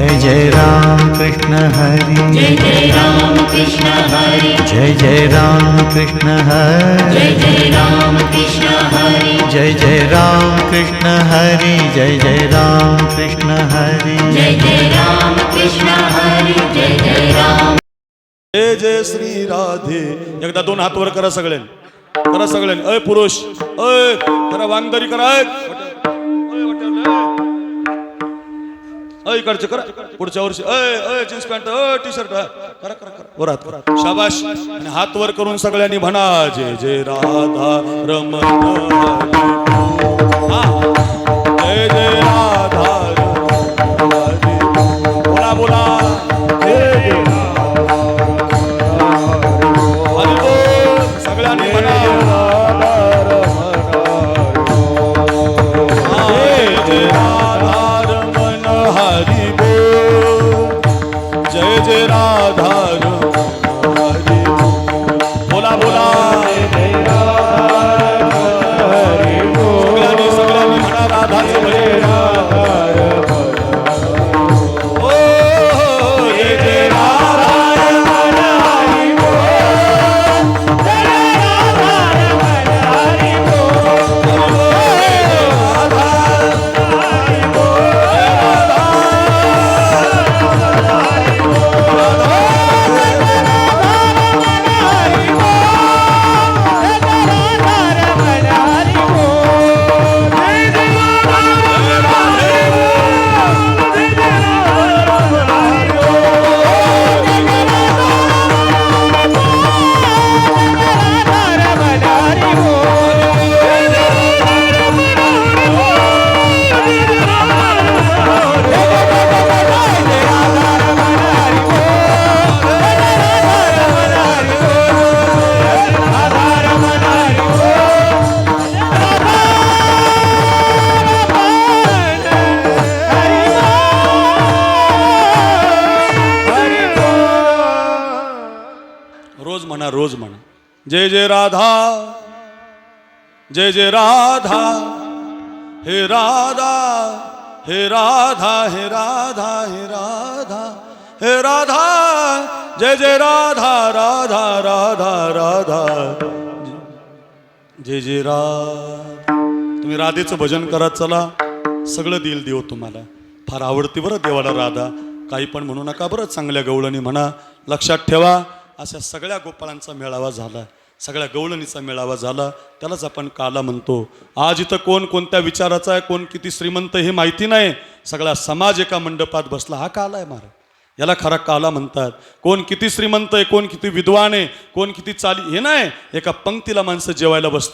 जय जय राम कृष्ण हरी। जय जय राम कृष्ण हरी। जय जय राम कृष्ण हरी। जय जय राम कृष्ण हरी। जय जय राम कृष्ण हरी। जय जय राम कृष्ण हरी। जय जय राम कृष्ण हरी। जय जय राम। जय जय श्री राधे। एकदा दोन हात वर करा सगळे करा सगळे अय पुरुष. अय. करा वांगदरी करा. इकडचे करा. पुढच्या वर्षी. अय अय जीन्स पॅन्ट अय टी शर्ट करा करा करा. वरात शाबाश. आणि हात वर करून सगळ्यांनी म्हणा जे जे राधा रमण राधा म्हणा रोज म्हणा जय जय राधा जय जय राधा हे राधा हे राधा हे राधा हे राधा हे राधा जय जय राधा राधा राधा राधा. जय जय राधा. तुम्ही राधेचं भजन करत चला. सगळं देईल देव तुम्हाला. फार आवडते बरं देवाला राधा. काही पण म्हणू नका बरं चांगल्या गवळणी म्हणा. लक्षात ठेवा. अशा सगळ्या गोपाळांचा मेळावा झाला. सगळ्या गवळणीचा मेळावा झाला. त्यालाच आपण काला म्हणतो. आज इथं कोण कोणत्या विचाराचा आहे कोण किती श्रीमंत हे माहिती नाही. सगळा समाज एका मंडपात बसला. हा काला आहे महाराज याला खरा काला म्हणतात. कोण किती श्रीमंत आहे कोण किती विद्वान आहे कोण किती चाली हे नाही. एका पंक्तीला माणसं जेवायला बसतात.